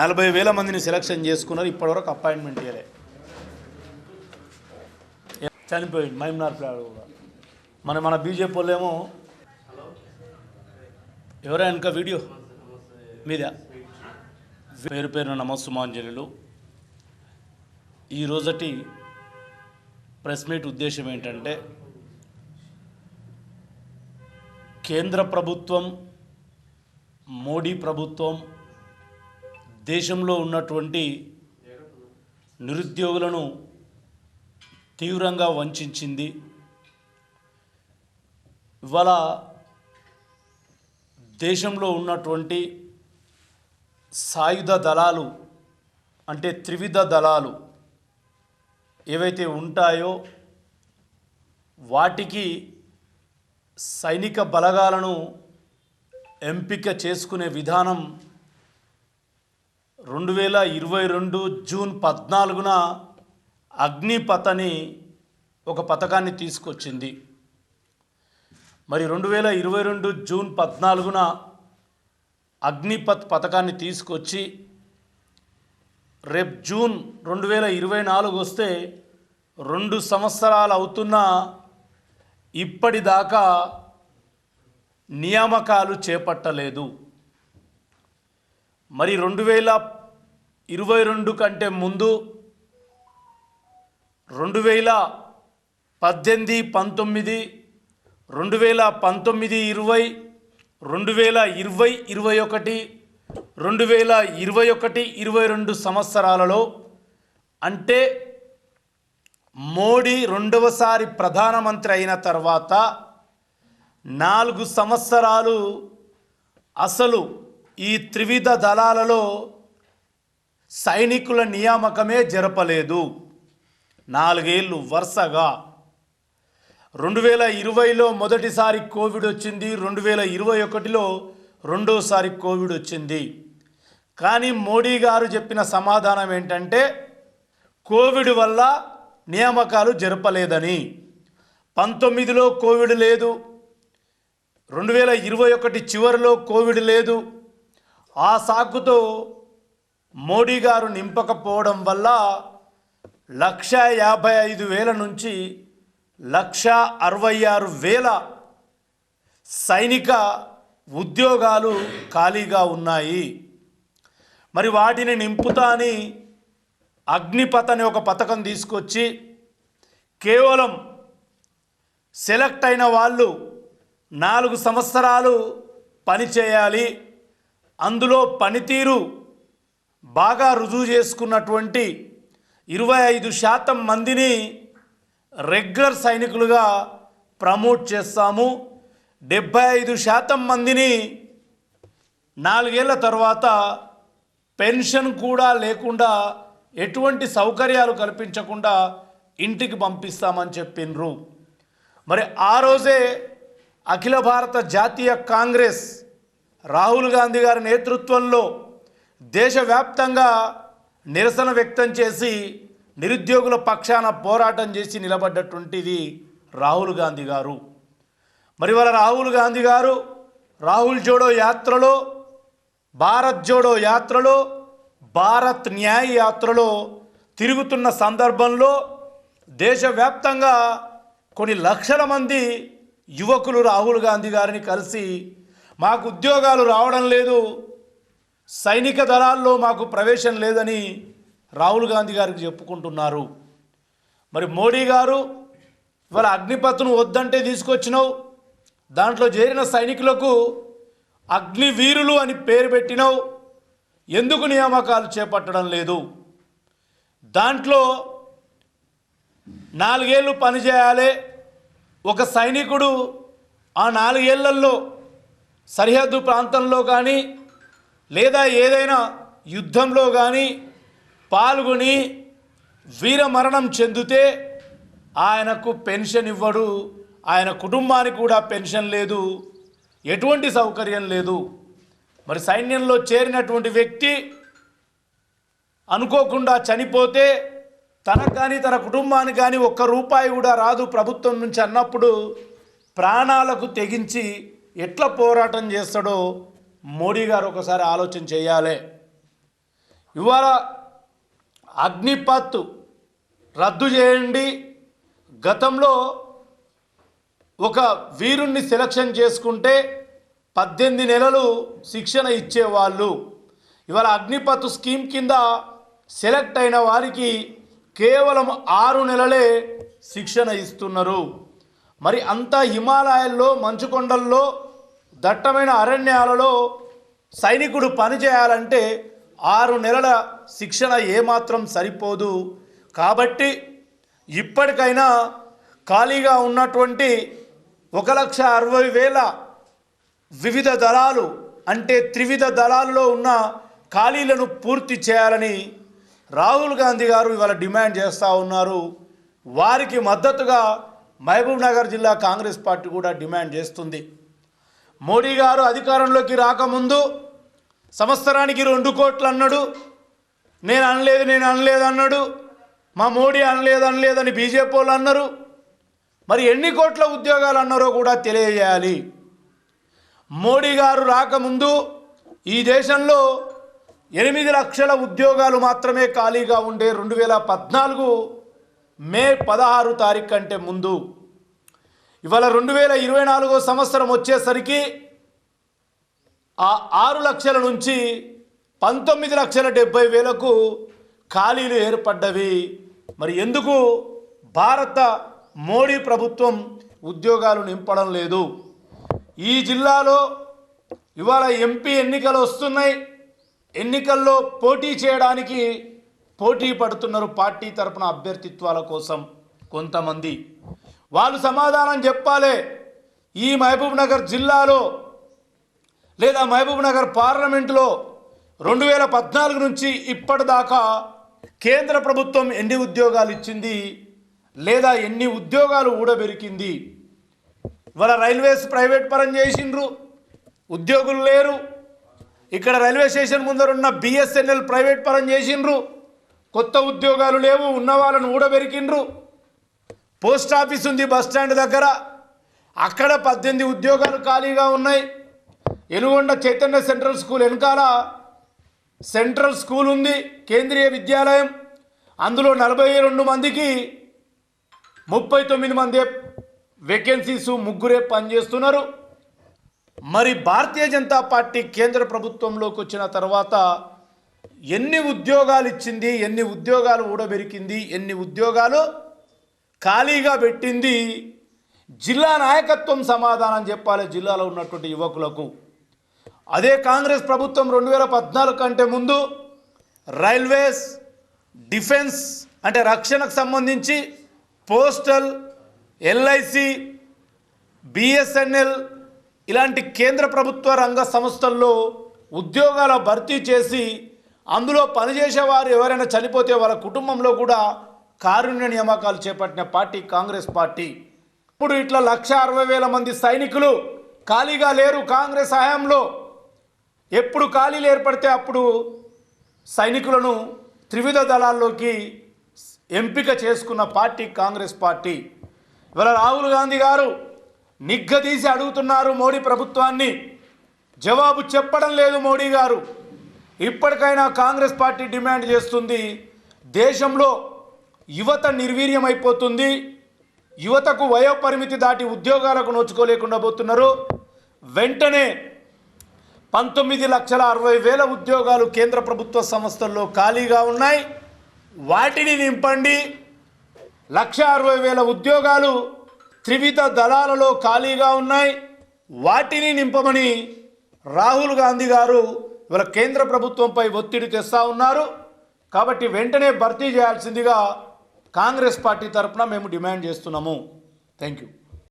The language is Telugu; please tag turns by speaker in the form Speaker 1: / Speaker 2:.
Speaker 1: నలభై వేల మందిని సెలక్షన్ చేసుకున్నారు ఇప్పటివరకు అపాయింట్మెంట్ ఇవ్వలే చనిపోయింది మైమ్నార్ ప్లాడ్ కూడా. మన మన బీజేపీ ఏమో ఎవరా వెనుక వీడియో? మీద? పేరు పేరున నమస్సుమాంజలు ఈ రోజటి ప్రెస్ మీట్ ఉద్దేశం ఏంటంటే కేంద్ర ప్రభుత్వం మోడీ ప్రభుత్వం దేశంలో ఉన్నటువంటి నిరుద్యోగులను తీవ్రంగా వంచింది. ఇవాళ దేశంలో ఉన్నటువంటి సాయుధ దళాలు అంటే త్రివిధ దళాలు ఏవైతే ఉంటాయో వాటికి సైనిక బలగాలను ఎంపిక చేసుకునే విధానం రెండు వేల ఇరవై రెండు జూన్ పద్నాలుగున అగ్నిపథ్ అని ఒక పథకాన్ని తీసుకొచ్చింది. మరి రెండు వేల ఇరవై రెండు జూన్ పద్నాలుగున అగ్నిపథ్ పథకాన్ని తీసుకొచ్చి రేపు జూన్ రెండు వేల ఇరవై నాలుగు వస్తే రెండు సంవత్సరాలు అవుతున్నా ఇప్పటిదాకా నియామకాలు చేపట్టలేదు. మరి రెండు వేల ఇరవై రెండు కంటే ముందు రెండు వేల పద్దెనిమిది పంతొమ్మిది రెండు వేల పంతొమ్మిది ఇరవై రెండు వేల ఇరవై ఇరవై ఒకటి రెండు వేల ఇరవై ఒకటి ఇరవై రెండు సంవత్సరాలలో అంటే మోడీ రెండవసారి ప్రధానమంత్రి అయిన తర్వాత నాలుగు సంవత్సరాలు అసలు ఈ త్రివిధ దళాలలో సైనికుల నియామకమే జరపలేదు. నాలుగేళ్ళు వరుసగా. రెండు వేల ఇరవైలో మొదటిసారి కోవిడ్ వచ్చింది. రెండు వేల ఇరవై ఒకటిలో రెండోసారి కోవిడ్ వచ్చింది. కానీ మోడీ గారు చెప్పిన సమాధానం ఏంటంటే కోవిడ్ వల్ల నియామకాలు జరపలేదని. పంతొమ్మిదిలో కోవిడ్ లేదు. రెండు వేల ఇరవై ఒకటి చివరిలో కోవిడ్ లేదు. ఆ సాకుతో మోడీ గారు నింపకపోవడం వల్ల లక్ష యాభై ఐదు వేల నుంచి లక్ష అరవై ఆరు వేల సైనిక ఉద్యోగాలు ఖాళీగా ఉన్నాయి. మరి వాటిని నింపుతా అని అగ్నిపథ్ అనే ఒక పథకం తీసుకొచ్చి కేవలం సెలెక్ట్ అయిన వాళ్ళు నాలుగు సంవత్సరాలు పనిచేయాలి అందులో పనితీరు బాగా రుజువు చేసుకున్నటువంటి ఇరవై ఐదు శాతం మందిని రెగ్యులర్ సైనికులుగా ప్రమోట్ చేస్తాము. డెబ్భై ఐదు శాతం మందిని నాలుగేళ్ళ తర్వాత పెన్షన్ కూడా లేకుండా ఎటువంటి సౌకర్యాలు కల్పించకుండా ఇంటికి పంపిస్తామని చెప్పిండ్రు మరి ఆ రోజే అఖిల భారత జాతీయ కాంగ్రెస్ రాహుల్ గాంధీ గారి నేతృత్వంలో దేశవ్యాప్తంగా నిరసన వ్యక్తం చేసి నిరుద్యోగుల పక్షాన పోరాటం చేసి నిలబడ్డటువంటిది రాహుల్ గాంధీ గారు. మరి వాళ్ళ రాహుల్ గాంధీ గారు రాహుల్ జోడో యాత్రలో భారత్ జోడో యాత్రలో భారత్ న్యాయ యాత్రలో తిరుగుతున్న సందర్భంలో దేశవ్యాప్తంగా కొన్ని లక్షల మంది యువకులు రాహుల్ గాంధీ గారిని కలిసి మాకు ఉద్యోగాలు రావడం లేదు సైనిక దళాల్లో మాకు ప్రవేశం లేదని రాహుల్ గాంధీ గారికి చెప్పుకుంటున్నారు. మరి మోడీ గారు ఇవాళ అగ్నిపత్ను వద్దంటే తీసుకొచ్చినావు దాంట్లో చేరిన సైనికులకు అగ్నివీరులు అని పేరు పెట్టినావు ఎందుకు నియామకాలు చేపట్టడం లేదు? దాంట్లో నాలుగేళ్ళు పనిచేయాలి ఒక సైనికుడు ఆ నాలుగేళ్ళలో సరిహద్దు ప్రాంతంలో కానీ లేదా ఏదైనా యుద్ధంలో కానీ పాల్గొని వీరమరణం చెందితే ఆయనకు పెన్షన్ ఇవ్వడు. ఆయన కుటుంబానికి కూడా పెన్షన్ లేదు. ఎటువంటి సౌకర్యం లేదు. మరి సైన్యంలో చేరినటువంటి వ్యక్తి అనుకోకుండా చనిపోతే తనకు కానీ తన కుటుంబానికి కానీ ఒక్క రూపాయి కూడా రాదు ప్రభుత్వం నుంచి అన్నప్పుడు ప్రాణాలకు తెగించి ఎట్లా పోరాటం చేస్తాడో మోడీ గారు ఒకసారి ఆలోచన చేయాలి. ఇవాళ అగ్నిపత్ రద్దు చేయండి. గతంలో ఒక వీరుణ్ణి సెలక్షన్ చేసుకుంటే పద్దెనిమిది నెలలు శిక్షణ ఇచ్చేవాళ్ళు. ఇవాళ అగ్నిపత్ స్కీమ్ కింద సెలెక్ట్ అయిన వారికి కేవలం ఆరు నెలలే శిక్షణ ఇస్తున్నారు. మరి అంత హిమాలయాల్లో మంచుకొండల్లో దట్టమైన అరణ్యాలలో సైనికుడు పనిచేయాలంటే ఆరు నెలల శిక్షణ ఏమాత్రం సరిపోదు. కాబట్టి ఇప్పటికైనా ఖాళీగా ఉన్నటువంటి ఒక లక్ష అరవై వేల వివిధ దళాలు అంటే త్రివిధ దళాల్లో ఉన్న ఖాళీలను పూర్తి చేయాలని రాహుల్ గాంధీ గారు ఇవాళ డిమాండ్ చేస్తూ ఉన్నారు. వారికి మద్దతుగా మహబూబ్ నగర్ జిల్లా కాంగ్రెస్ పార్టీ కూడా డిమాండ్ చేస్తుంది. మోడీ గారు అధికారంలోకి రాకముందు సంవత్సరానికి రెండు కోట్లు అన్నాడు. నేను అనలేదు నేను అనలేదు అన్నాడు. మా మోడీ అనలేదు అనలేదని బీజేపీ వాళ్ళు అన్నారు. మరి ఎన్ని కోట్ల ఉద్యోగాలు అన్నారో కూడా తెలియజేయాలి. మోడీ గారు రాకముందు ఈ దేశంలో ఎనిమిది లక్షల ఉద్యోగాలు మాత్రమే ఖాళీగా ఉండే రెండు వేల పద్నాలుగు మే పదహారు తారీఖు కంటే ముందు. ఇవాళ రెండు వేల ఇరవై నాలుగో సంవత్సరం వచ్చేసరికి ఆ ఆరు లక్షల నుంచి పంతొమ్మిది లక్షల డెబ్బై వేలకు ఖాళీలు ఏర్పడ్డవి. మరి ఎందుకు? భారత మోడీ ప్రభుత్వం ఉద్యోగాలు నింపడం లేదు. ఈ జిల్లాలో ఇవాళ ఎంపీ ఎన్నికలు వస్తున్నాయి. ఎన్నికల్లో పోటీ చేయడానికి పోటీ పడుతున్నారు పార్టీ తరపున అభ్యర్థిత్వాల కోసం కొంతమంది. వాళ్ళు సమాధానం చెప్పాలి. ఈ మహబూబ్ నగర్ జిల్లాలో లేదా మహబూబ్ నగర్ పార్లమెంటులో రెండు వేల పద్నాలుగు నుంచి ఇప్పటిదాకా కేంద్ర ప్రభుత్వం ఎన్ని ఉద్యోగాలు ఇచ్చింది లేదా ఎన్ని ఉద్యోగాలు ఊడబెరికింది? ఇవాళ రైల్వేస్ ప్రైవేట్ పరం చేసిండ్రు. ఉద్యోగులు లేరు. ఇక్కడ రైల్వే స్టేషన్ ముందరున్న బిఎస్ఎన్ఎల్ ప్రైవేట్ పరం చేసిండ్రు. కొత్త ఉద్యోగాలు లేవు ఉన్న వాళ్ళను ఊడబెరికిండ్రు. పోస్ట్ ఆఫీస్ ఉంది బస్ స్టాండ్ దగ్గర. అక్కడ పద్దెనిమిది ఉద్యోగాలు ఖాళీగా ఉన్నాయి. ఎనుగొండ చైతన్య సెంట్రల్ స్కూల్ వెనకాల సెంట్రల్ స్కూల్ ఉంది కేంద్రీయ విద్యాలయం. అందులో నలభై రెండు మందికి ముప్పై తొమ్మిది మంది వేకెన్సీస్ ముగ్గురే పనిచేస్తున్నారు. మరి భారతీయ జనతా పార్టీ కేంద్ర ప్రభుత్వంలోకి వచ్చిన తర్వాత ఎన్ని ఉద్యోగాలు ఇచ్చింది ఎన్ని ఉద్యోగాలు ఊడబెరికింది ఎన్ని ఉద్యోగాలు ఖాళీగా పెట్టింది జిల్లా నాయకత్వం సమాధానం చెప్పాలి జిల్లాలో ఉన్నటువంటి యువకులకు. అదే కాంగ్రెస్ ప్రభుత్వం రెండు వేల పద్నాలుగు కంటే ముందు రైల్వేస్ డిఫెన్స్ అంటే రక్షణకు సంబంధించి పోస్టల్ ఎల్ఐసి బిఎస్ఎన్ఎల్ ఇలాంటి కేంద్ర ప్రభుత్వ రంగ సంస్థల్లో ఉద్యోగాల భర్తీ చేసి అందులో పనిచేసేవారు ఎవరైనా చనిపోతే వాళ్ళ కుటుంబంలో కూడా కారుణ్య నియామకాలు చేపట్టిన పార్టీ కాంగ్రెస్ పార్టీ. ఇప్పుడు ఇట్లా లక్ష అరవై వేల మంది సైనికులు ఖాళీగా లేరు కాంగ్రెస్ హయాంలో. ఎప్పుడు ఖాళీలు ఏర్పడితే అప్పుడు సైనికులను త్రివిధ దళాల్లోకి ఎంపిక చేసుకున్న పార్టీ కాంగ్రెస్ పార్టీ. ఇవాళ రాహుల్ గాంధీ గారు నిగ్గదీసి అడుగుతున్నారు మోడీ ప్రభుత్వాన్ని. జవాబు చెప్పడం లేదు మోడీ గారు. ఇప్పటికైనా కాంగ్రెస్ పార్టీ డిమాండ్ చేస్తుంది. దేశంలో యువత నిర్వీర్యమైపోతుంది. యువతకు వయోపరిమితి దాటి ఉద్యోగాలకు నోచుకోలేకుండా పోతున్నారు. వెంటనే పంతొమ్మిది లక్షల అరవై వేల ఉద్యోగాలు కేంద్ర ప్రభుత్వ సంస్థల్లో ఖాళీగా ఉన్నాయి. వాటిని నింపండి. లక్ష అరవై వేల ఉద్యోగాలు త్రివిధ దళాలలో ఖాళీగా ఉన్నాయి. వాటిని నింపమని రాహుల్ గాంధీ గారు ఇవాళ కేంద్ర ప్రభుత్వంపై ఒత్తిడి తెస్తా ఉన్నారు. కాబట్టి వెంటనే భర్తీ చేయాల్సిందిగా కాంగ్రెస్ పార్టీ తరఫున మేము డిమాండ్ చేస్తున్నాము. Thank you